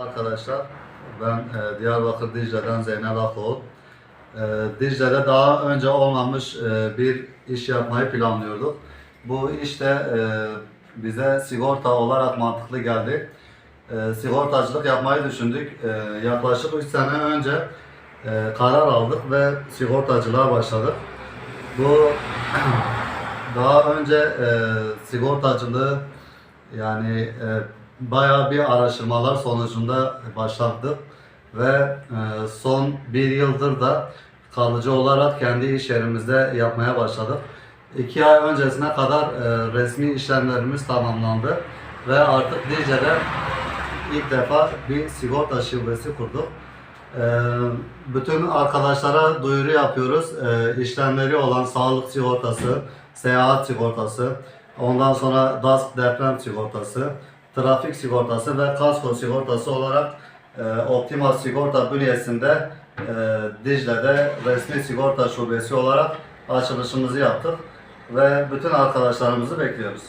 Arkadaşlar ben e, Diyarbakır Dicle'den Zeynep Akoğlu. E, Dicle'de daha önce olmamış e, bir iş yapmayı planlıyorduk. Bu işte e, bize sigorta olarak mantıklı geldi. E, sigortacılık yapmayı düşündük. E, yaklaşık 3 sene önce karar aldık ve sigortacılığa başladık. Bu daha önce e, sigortacılığı yani e, bayağı bir araştırmalar sonucunda başladık ve e, son bir yıldır da kalıcı olarak kendi iş yerimizde yapmaya başladık. İki ay öncesine kadar e, resmi işlemlerimiz tamamlandı ve artık Dicle'de ilk defa bir sigorta şubesi kurduk. E, bütün arkadaşlara duyuru yapıyoruz. E, işlemleri olan sağlık sigortası, seyahat sigortası, ondan sonra DASK deprem sigortası, trafik sigortası ve kasko sigortası olarak e, Optima Sigorta bünyesinde e, Dicle'de resmi sigorta şubesi olarak açılışımızı yaptık ve bütün arkadaşlarımızı bekliyoruz.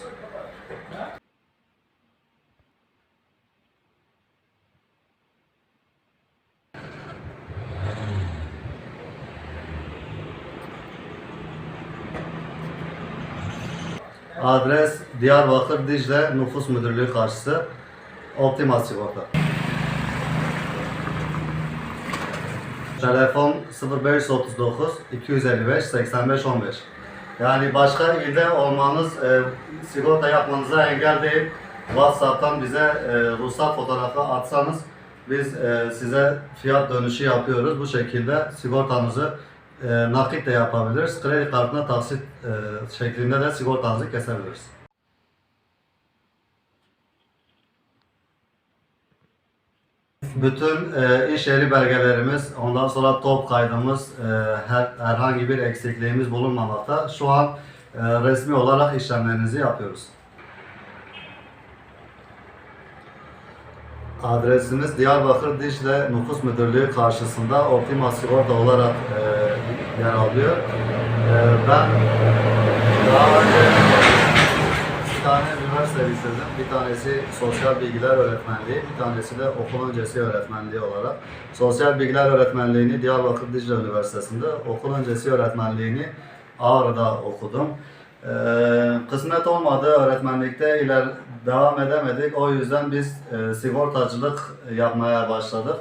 Adres Diyarbakır Dicle Nüfus Müdürlüğü karşısı Optima Sigorta. Telefon 0539 255 85 15. Yani başka ilde olmanız e, sigorta yapmanıza engel değil. WhatsApp'tan bize e, ruhsat fotoğrafı atsanız biz e, size fiyat dönüşü yapıyoruz. Bu şekilde sigortanızı e, nakit de yapabiliriz. Kredi kartına taksit e, şeklinde de sigortanızı kesebiliriz. Bütün e, iş yeri belgelerimiz, ondan sonra top kaydımız, e, her, herhangi bir eksikliğimiz bulunmamakta. Şu an e, resmi olarak işlemlerinizi yapıyoruz. Adresimiz Diyarbakır Dicle Nüfus Müdürlüğü karşısında Optima Sigorta olarak e, yer alıyor. E, ben daha önce iki tane üniversite bitirdim. Bir tanesi sosyal bilgiler öğretmenliği, bir tanesi de okul öncesi öğretmenliği olarak. Sosyal bilgiler öğretmenliğini Diyarbakır Dicle Üniversitesi'nde, okul öncesi öğretmenliğini Ağrı'da okudum. Ee, kısmet olmadı öğretmenlikte iler devam edemedik. O yüzden biz e, sigortacılık yapmaya başladık.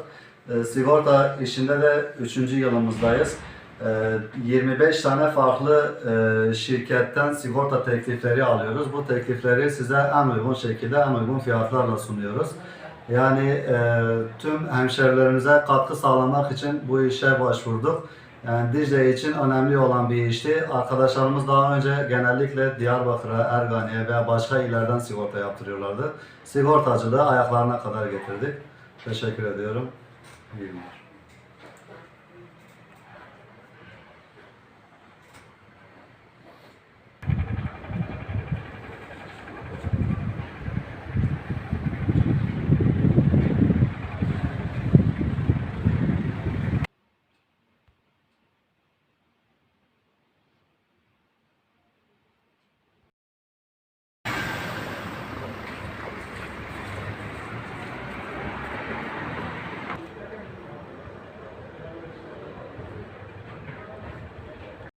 E, sigorta işinde de 3. yılımızdayız. E, 25 tane farklı e, şirketten sigorta teklifleri alıyoruz. Bu teklifleri size en uygun şekilde, en uygun fiyatlarla sunuyoruz. Yani e, tüm hemşerilerimize katkı sağlamak için bu işe başvurduk. Yani Dicle için önemli olan bir işti. Arkadaşlarımız daha önce genellikle Diyarbakır'a, Ergani'ye veya başka illerden sigorta yaptırıyorlardı. Sigortacılığı ayaklarına kadar getirdik. Teşekkür ediyorum. İyi günler.